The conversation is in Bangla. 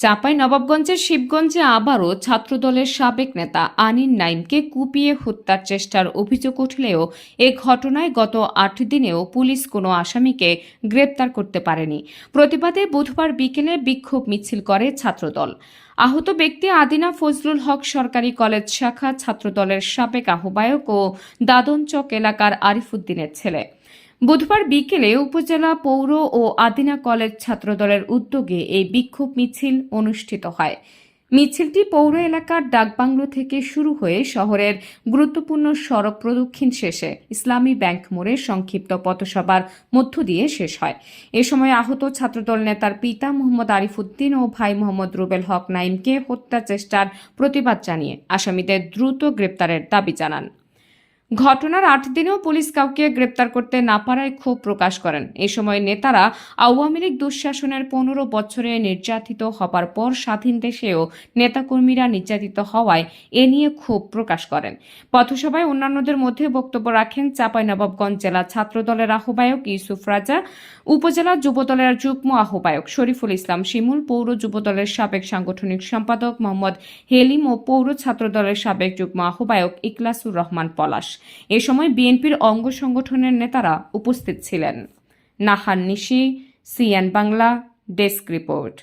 চাঁপাই নবাবগঞ্জের শিবগঞ্জে আবারও ছাত্রদলের সাবেক নেতা আনিন নাইমকে কুপিয়ে হত্যার চেষ্টার অভিযোগ উঠলেও এ ঘটনায় গত আট দিনেও পুলিশ কোনো আসামিকে গ্রেপ্তার করতে পারেনি। প্রতিবাদে বুধবার বিকেলে বিক্ষোভ মিছিল করে ছাত্রদল। আহত ব্যক্তি আদিনা ফজলুল হক সরকারি কলেজ শাখা ছাত্রদলের সাবেক আহ্বায়ক ও দাদনচক এলাকার আরিফুদ্দিনের ছেলে। বুধবার বিকেলে উপজেলা পৌর ও আদিনা কলেজ ছাত্রদলের উদ্যোগে এই বিক্ষোভ মিছিল অনুষ্ঠিত হয়। মিছিলটি পৌর এলাকার ডাকবাংলো থেকে শুরু হয়ে শহরের গুরুত্বপূর্ণ সড়ক প্রদক্ষিণ শেষে ইসলামী ব্যাংক মোড়ে সংক্ষিপ্ত পথসভার মধ্য দিয়ে শেষ হয়। এ সময় আহত ছাত্রদল নেতার পিতা মোহাম্মদ আরিফুদ্দিন ও ভাই মোহাম্মদ রুবেল হক নাইমকে হত্যা চেষ্টার প্রতিবাদ জানিয়ে আসামিদের দ্রুত গ্রেপ্তারের দাবি জানান। ঘটনার আট দিনেও পুলিশ কাউকে গ্রেপ্তার করতে না পারায় ক্ষোভ প্রকাশ করেন। এ সময় নেতারা আওয়ামী লীগ দুঃশাসনের পনেরো বছরে নির্যাতিত হবার পর স্বাধীন দেশেও নেতাকর্মীরা নির্যাতিত হওয়ায় এ নিয়ে ক্ষোভ প্রকাশ করেন। পথসভায় অন্যান্যদের মধ্যে বক্তব্য রাখেন চাঁপাইনবাবগঞ্জ জেলা ছাত্রদলের আহ্বায়ক ইউসুফ রাজা, উপজেলা যুবদলের যুগ্ম আহ্বায়ক শরীফুল ইসলাম শিমুল, পৌর যুবদলের সাবেক সাংগঠনিক সম্পাদক মোহাম্মদ হেলিম ও পৌর ছাত্রদলের সাবেক যুগ্ম আহ্বায়ক ইকলাসুর রহমান পলাশ। এ সময় বিএনপির অঙ্গ সংগঠনের নেতারা উপস্থিত ছিলেন। Nahan Nishi CN Bangla desk report.